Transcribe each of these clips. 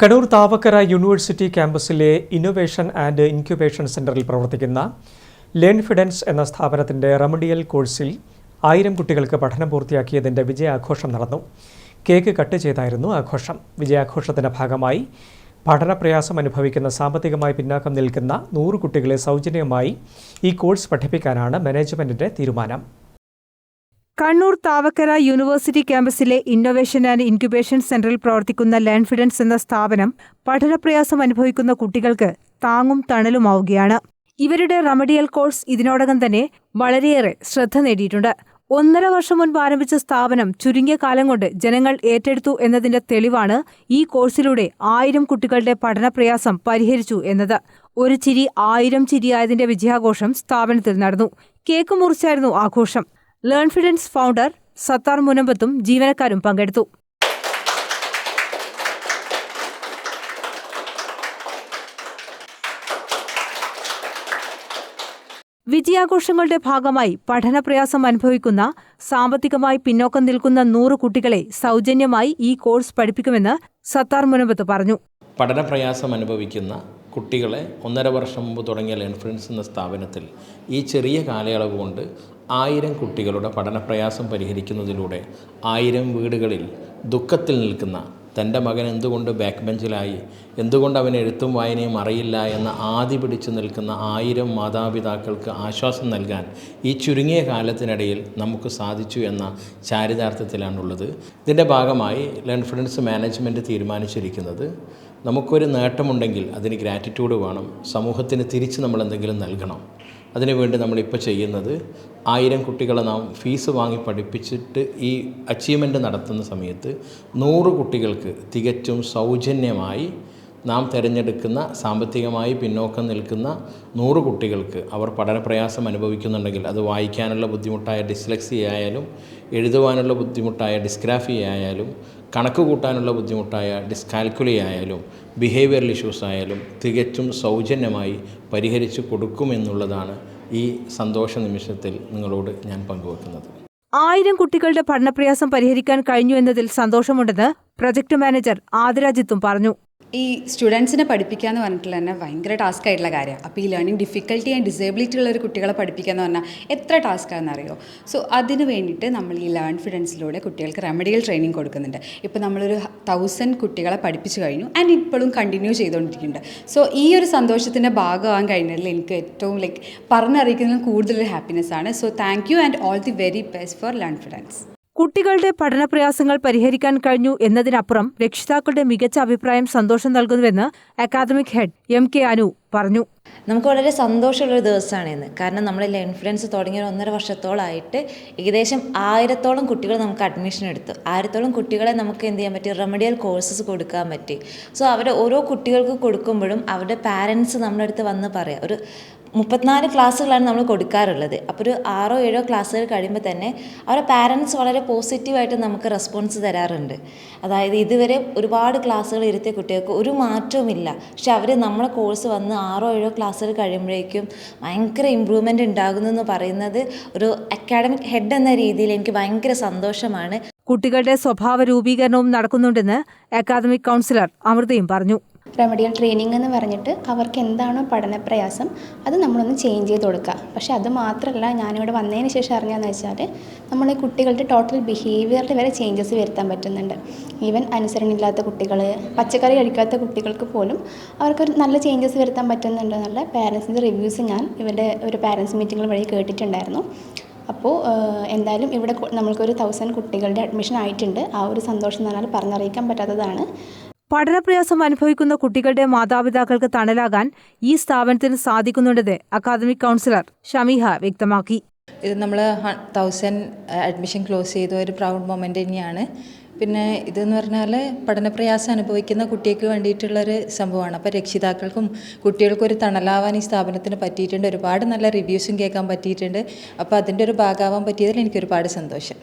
Kannur Thavakkara university ക്യാമ്പസിലെ innovation and incubation സെന്ററിൽ പ്രവർത്തിക്കുന്ന ലേൺ ഫിഡൻസ് എന്ന സ്ഥാപനത്തിന്റെ റെമഡിയൽ കോഴ്സിൽ ആയിരം കുട്ടികൾക്ക് പഠനം പൂർത്തിയാക്കിയതിന്റെ വിജയാഘോഷം നടന്നു. കേക്ക് കട്ട് ചെയ്തായിരുന്നു ആഘോഷം. വിജയാഘോഷത്തിന്റെ ഭാഗമായി പഠനപ്രയാസം അനുഭവിക്കുന്ന സാമ്പത്തികമായി പിന്നാക്കം നിൽക്കുന്ന നൂറ് കുട്ടികളെ സൗജന്യമായി ഈ കോഴ്സ് പഠിപ്പിക്കാനാണ് മാനേജ്മെന്റിന്റെ തീരുമാനം. കണ്ണൂർ താവക്കര യൂണിവേഴ്സിറ്റി ക്യാമ്പസിലെ ഇന്നൊവേഷൻ ആൻഡ് ഇൻക്യുബേഷൻ സെന്ററിൽ പ്രവർത്തിക്കുന്ന ലാൻഫിഡൻസ് എന്ന സ്ഥാപനം പഠനപ്രയാസം അനുഭവിക്കുന്ന കുട്ടികൾക്ക് താങ്ങും തണലുമാവുകയാണ് ഇവരുടെ റെമഡിയൽ കോഴ്സ് ഇതിനോടകം തന്നെ വളരെയേറെ ശ്രദ്ധ നേടിയിട്ടുണ്ട്. ഒന്നര വർഷം മുൻപ് ആരംഭിച്ച സ്ഥാപനം ചുരുങ്ങിയ കാലം കൊണ്ട് ജനങ്ങൾ ഏറ്റെടുത്തു എന്നതിന്റെ തെളിവാണ് ഈ കോഴ്സിലൂടെ ആയിരം കുട്ടികളുടെ പഠനപ്രയാസം പരിഹരിച്ചു എന്നത്. ഒരു ചിരി ആയിരം ചിരിയായതിന്റെ വിജയാഘോഷം സ്ഥാപനത്തിൽ നടന്നു. കേക്ക് മുറിച്ചായിരുന്നു ആഘോഷം. ലേൺഫിഡൻസ് ഫൗണ്ടർ സത്താർ മുനമ്പത്തും ജീവനക്കാരും പങ്കെടുത്തു. വിജയാഘോഷങ്ങളുടെ ഭാഗമായി പഠനപ്രയാസം അനുഭവിക്കുന്ന സാമ്പത്തികമായി പിന്നോക്കം നിൽക്കുന്ന നൂറ് കുട്ടികളെ സൗജന്യമായി ഈ കോഴ്സ് പഠിപ്പിക്കുമെന്ന് സത്താർ മുനമ്പത്ത് പറഞ്ഞു. പഠനപ്രയാസം അനുഭവിക്കുന്ന കുട്ടികളെ ഒന്നര വർഷം മുമ്പ് തുടങ്ങിയ ലേൺഫ്രണ്ട്സ് എന്ന സ്ഥാപനത്തിൽ ഈ ചെറിയ കാലയളവ് കൊണ്ട് ആയിരം കുട്ടികളുടെ പഠനപ്രയാസം പരിഹരിക്കുന്നതിലൂടെ ആയിരം വീടുകളിൽ ദുഃഖത്തിൽ നിൽക്കുന്ന തന്റെ മകൻ എന്തുകൊണ്ട് ബാക്ക് ബെഞ്ചിലായി? എന്തുകൊണ്ട് അവൻ എഴുത്തും വായനയും അറിയില്ല എന്ന ആദി പിടിച്ചു നിൽക്കുന്ന ആയിരം മാതാപിതാക്കൾക്ക് ആശ്വാസം നൽകാൻ ഈ ചുരുങ്ങിയ കാലത്തിനിടയിൽ നമുക്ക് സാധിച്ചു എന്ന ചാരിതാർത്ഥ്യത്തിലാണുള്ളത്. ഇതിന്റെ ഭാഗമായി ലേൺ ഫ്രണ്ട്സ് മാനേജ്മെന്റ് തീരുമാനിച്ചിരിക്കുന്നത് നമുക്കൊരു നേട്ടമുണ്ടെങ്കിൽ അതിന് ഗ്രാറ്റിറ്റ്യൂഡ് വേണം. സമൂഹത്തിന് തിരിച്ച് നമ്മൾ എന്തെങ്കിലും നൽകണം. അതിനുവേണ്ടി നമ്മളിപ്പോൾ ചെയ്യുന്നത് ആയിരം കുട്ടികളെ നാം ഫീസ് വാങ്ങി പഠിപ്പിച്ചിട്ട് ഈ അച്ചീവ്മെന്റ് നടത്തുന്ന സമയത്ത് നൂറ് കുട്ടികൾക്ക് തികച്ചും സൗജന്യമായി നാം തിരഞ്ഞെടുക്കുന്ന സാമ്പത്തികമായി പിന്നോക്കം നിൽക്കുന്ന നൂറ് കുട്ടികൾക്ക് അവർ പഠനപ്രയാസം അനുഭവിക്കുന്നുണ്ടെങ്കിൽ അത് വായിക്കാനുള്ള ബുദ്ധിമുട്ടായ ഡിസ്ലെക്സി ആയാലും എഴുതുവാനുള്ള ബുദ്ധിമുട്ടായ ഡിസ്ഗ്രാഫി ആയാലും കണക്ക് കൂട്ടാനുള്ള ബുദ്ധിമുട്ടായ ഡിസ്കാൽക്കുലി ആയാലും ബിഹേവിയറൽ ഇഷ്യൂസ് ആയാലും തികച്ചും സൗജന്യമായി പരിഹരിച്ചു കൊടുക്കുമെന്നുള്ളതാണ് ഈ സന്തോഷ നിമിഷത്തിൽ നിങ്ങളോട് ഞാൻ പങ്കുവെക്കുന്നത്. ആയിരം കുട്ടികളുടെ പഠനപ്രയാസം പരിഹരിക്കാൻ കഴിഞ്ഞു എന്നതിൽ സന്തോഷമുണ്ടെന്ന് പ്രൊജക്ട് മാനേജർ ആദരാജിത്തും പറഞ്ഞു. ഈ സ്റ്റുഡൻസിനെ പഠിപ്പിക്കുക എന്ന് പറഞ്ഞിട്ടുള്ള തന്നെ ഭയങ്കര ടാസ്ക് ആയിട്ടുള്ള കാര്യമാണ്. അപ്പോൾ ഈ ലേണിംഗ് ഡിഫിക്കൽട്ടി ആൻഡ് ഡിസേബിലിറ്റി ഉള്ള ഒരു കുട്ടികളെ പഠിപ്പിക്കുക എന്ന് പറഞ്ഞാൽ എത്ര ടാസ്ക് ആണെന്ന് അറിയോ? സോ അതിന് വേണ്ടിയിട്ട് നമ്മൾ ഈ ലേൺ ഫിഡൻസിലൂടെ കുട്ടികൾക്ക് റെമഡിയൽ ട്രെയിനിങ് കൊടുക്കുന്നുണ്ട്. ഇപ്പോൾ നമ്മളൊരു തൗസൻഡ് കുട്ടികളെ പഠിപ്പിച്ചു കഴിഞ്ഞു ആൻഡ് ഇപ്പോഴും കണ്ടിന്യൂ ചെയ്തുകൊണ്ടിരിക്കുന്നുണ്ട്. സോ ഈ ഒരു സന്തോഷത്തിന്റെ ഭാഗമാകാൻ കഴിഞ്ഞതിൽ എനിക്ക് ഏറ്റവും ലൈക്ക് പറഞ്ഞറിയിക്കുന്നതിൽ കൂടുതൽ ഹാപ്പിനെസ് ആണ്. So thank you and all the very best for Learnfidence കുട്ടികളുടെ പഠനപ്രയാസങ്ങൾ പരിഹരിക്കാൻ കഴിഞ്ഞു എന്നതിനപ്പുറം രക്ഷിതാക്കളുടെ മികച്ച അഭിപ്രായം സന്തോഷം നൽകുന്നുവെന്ന് academic head M K Anu പറഞ്ഞു. നമുക്ക് വളരെ സന്തോഷമുള്ളൊരു ദിവസമാണ് ഇന്ന്. കാരണം നമ്മൾ ഇൻഫ്ലുവൻസ് തുടങ്ങിയ ഒന്നര വർഷത്തോളമായിട്ട് ഏകദേശം ആയിരത്തോളം കുട്ടികൾ നമുക്ക് അഡ്മിഷൻ എടുത്തു. ആയിരത്തോളം കുട്ടികളെ നമുക്ക് എന്ത് ചെയ്യാൻ പറ്റി? റെമഡിയൽ കോഴ്സസ് കൊടുക്കാൻ പറ്റി. സോ അവരെ ഓരോ കുട്ടികൾക്ക് കൊടുക്കുമ്പോഴും അവരുടെ പാരൻസ് നമ്മുടെ അടുത്ത് വന്ന് പറയാം ഒരു മുപ്പത്തിനാല് ക്ലാസ്സുകളാണ് നമ്മൾ കൊടുക്കാറുള്ളത്. അപ്പോൾ ഒരു ആറോ ഏഴോ ക്ലാസ്സുകൾ കഴിയുമ്പോൾ തന്നെ അവരെ പാരൻസ് വളരെ പോസിറ്റീവായിട്ട് നമുക്ക് റെസ്പോൺസ് തരാറുണ്ട്. അതായത് ഇതുവരെ ഒരുപാട് ക്ലാസ്സുകൾ ഇരുത്തിയ കുട്ടികൾക്ക് ഒരു മാറ്റവുമില്ല. പക്ഷെ അവർ നമ്മളെ കോഴ്സ് വന്ന് ആറോ ഏഴോ ക്ലാസ്സുകൾ കഴിയുമ്പോഴേക്കും ഭയങ്കര ഇമ്പ്രൂവ്മെന്റ് ഉണ്ടാകുന്നു എന്ന് പറയുന്നത് ഒരു അക്കാഡമിക് ഹെഡ് എന്ന രീതിയിൽ എനിക്ക് ഭയങ്കര സന്തോഷമാണ്. കുട്ടികളുടെ സ്വഭാവ രൂപീകരണവും നടക്കുന്നുണ്ടെന്ന് അക്കാദമിക് കൗൺസിലർ അമൃതയും പറഞ്ഞു. റെമഡിയൽ ട്രെയിനിങ് എന്ന് പറഞ്ഞിട്ട് അവർക്ക് എന്താണോ പഠനപ്രയാസം അത് നമ്മളൊന്ന് ചേഞ്ച് ചെയ്ത് കൊടുക്കുക. പക്ഷേ അത് മാത്രമല്ല ഞാനിവിടെ വന്നതിന് ശേഷം അറിഞ്ഞതെന്ന് വെച്ചാൽ നമ്മൾ ഈ കുട്ടികളുടെ ടോട്ടൽ ബിഹേവിയറിൽ വരെ ചേഞ്ചസ് വരുത്താൻ പറ്റുന്നുണ്ട്. ഈവൻ അനുസരണയില്ലാത്ത കുട്ടികൾ പച്ചക്കറി കഴിക്കാത്ത കുട്ടികൾക്ക് പോലും അവർക്ക് നല്ല ചേഞ്ചസ് വരുത്താൻ പറ്റുന്നുണ്ട് എന്നുള്ള പാരൻസിന്റെ റിവ്യൂസ് ഞാൻ ഇവരുടെ ഒരു പാരൻസ് മീറ്റിംഗ് വഴി കേട്ടിട്ടുണ്ടായിരുന്നു. അപ്പോൾ എന്തായാലും ഇവിടെ നമ്മൾക്കൊരു തൗസൻഡ് കുട്ടികളുടെ അഡ്മിഷൻ ആയിട്ടുണ്ട്. ആ ഒരു സന്തോഷം എന്ന് പറഞ്ഞാൽ പറഞ്ഞറിയിക്കാൻ പറ്റാത്തതാണ്. പഠനപ്രയാസം അനുഭവിക്കുന്ന കുട്ടികളുടെ മാതാപിതാക്കൾക്ക് തണലാകാൻ ഈ സ്ഥാപനത്തിന് സാധിക്കുന്നുണ്ടെന്ന് അക്കാദമിക് കൗൺസിലർ ഷമീഹ വ്യക്തമാക്കി. ഇത് നമ്മൾ തൗസൻഡ് അഡ്മിഷൻ ക്ലോസ് ചെയ്ത ഒരു പ്രൗഡ് മൊമെന്റ് തന്നെയാണ്. പിന്നെ ഇതെന്ന് പറഞ്ഞാൽ പഠനപ്രയാസം അനുഭവിക്കുന്ന കുട്ടികൾക്ക് വേണ്ടിയിട്ടുള്ളൊരു സംഭവമാണ്. അപ്പോൾ രക്ഷിതാക്കൾക്കും കുട്ടികൾക്കും ഒരു തണലാവാൻ ഈ സ്ഥാപനത്തിന് പറ്റിയിട്ടുണ്ട്. ഒരുപാട് നല്ല റിവ്യൂസും കേൾക്കാൻ പറ്റിയിട്ടുണ്ട്. അപ്പോൾ അതിന്റെ ഒരു ഭാഗമാവാൻ പറ്റിയതിൽ എനിക്ക് ഒരുപാട് സന്തോഷം.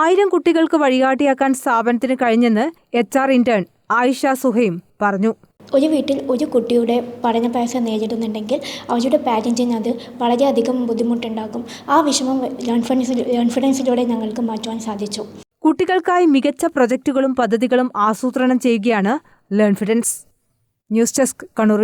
ആയിരം കുട്ടികൾക്ക് വഴികാട്ടിയാക്കാൻ സ്ഥാപനത്തിന് കഴിഞ്ഞെന്ന് H R intern Ayisha Suhaim പറഞ്ഞു. ഒരു വീട്ടിൽ ഒരു കുട്ടിയുടെ പഠന പ്രയാസം നേരിടുന്നുണ്ടെങ്കിൽ അവരുടെ പാരന്റിന് അത് വളരെയധികം ബുദ്ധിമുട്ടുണ്ടാകും ആ വിഷമം കോൺഫിഡൻസിലൂടെ ഞങ്ങൾക്ക് മാറ്റുവാൻ സാധിച്ചു. കുട്ടികൾക്കായി മികച്ച പ്രൊജക്ടുകളും പദ്ധതികളും ആസൂത്രണം ചെയ്യുകയാണ് ലേൺഫിഡൻസ് ന്യൂസ് ഡെസ്ക് കണ്ണൂർ